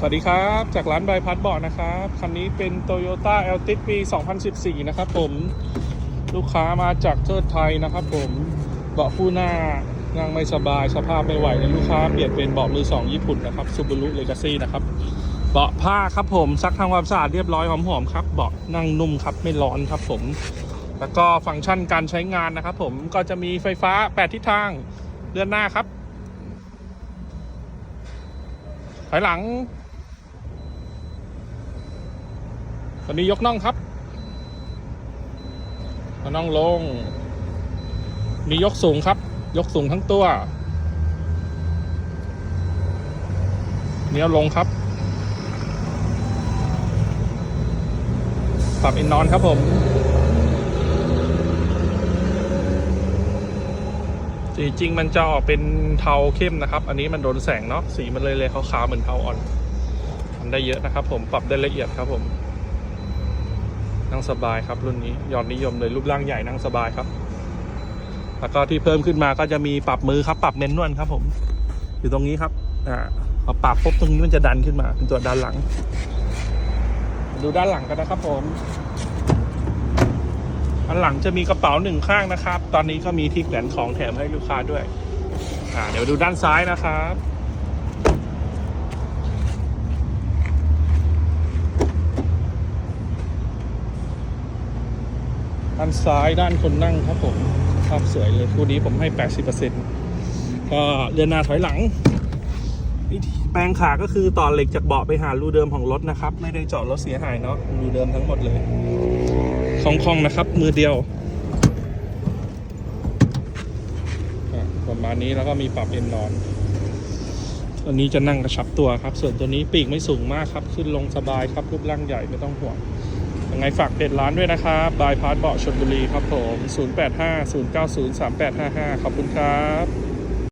สวัสดีครับ จากร้านใบพัดเบาะนะครับ คันนี้เป็น Toyota a l t i s ปี 2014 นะครับผม ลูกค้ามาจากเทิดไทยนะครับผมเบาะคู่หน้านั่งไม่สบายสภาพไม่ไหวเลยลูกค้าเปลี่ยนเป็นเบาะมือสองญี่ปุ่นนะครับ Subaru Legacy นะครับ เบาะผ้าครับผมซักทำความสะอาดเรียบร้อยหอมๆครับ เบาะนั่งนุ่มครับไม่ร้อนครับผม แล้วก็ฟังก์ชันการใช้งานนะครับผมก็จะมีไฟฟ้า 8 ทิศทางเลื่อนหน้าครับถอยหลัง ตอนนี้ยกน่องครับเอาน่องลงมียกสูงครับ ยกสูงทั้งตัวเนี้ยลงครับปรับอินนอนครับผมสีจริงมันจะออกเป็นเทาเข้มนะครับ อันนี้มันโดนแสงเนาะ สีมันเลยเลยขาวๆเหมือนเทาอ่อนทำได้เยอะนะครับผม ปรับได้ละเอียดครับผม นั่งสบายครับรุ่นนี้ยอดนิยมเลยรูปร่างใหญ่นั่งสบายครับ แล้วก็ที่เพิ่มขึ้นมาก็จะมีปรับมือครับ ปรับเน้นนวลครับ ผม อยู่ตรงนี้ครับอ่าพอปรับปุ๊บตรงนี้มันจะดันขึ้นมา เป็นตัวด้านหลัง ดูด้านหลังกันนะครับ ผมอันหลังจะมีกระเป๋าหนึ่งข้างนะครับ ตอนนี้ก็มีที่แขวนของแถมให้ลูกค้าด้วย อ่า เดี๋ยวดูด้านซ้ายนะครับ ด้านซ้ายด้านคนนั่งครับผมภาพสวยเลยคู่นี้ผมให้ 80%ก็เดินหน้าถอยหลัง แปลงขาก็คือต่อเหล็กจากเบาะไปหารูเดิมของรถนะครับ ไม่ได้เจาะรถเสียหายเนาะรูเดิมทั้งหมดเลยคล่องๆนะครับ มือเดียวประมาณนี้แล้วก็มีปรับเอ็นนอน ตัวนี้จะนั่งกระชับตัวครับ ส่วนตัวนี้ปีกไม่สูงมากครับ ขึ้นลงสบายครับรูปร่างใหญ่ไม่ต้องห่วง ยังไงฝากเพจร้านด้วยนะครับบายพาร์ทเบาะชนบุรีครับผม 0850903855 ขอบคุณครับ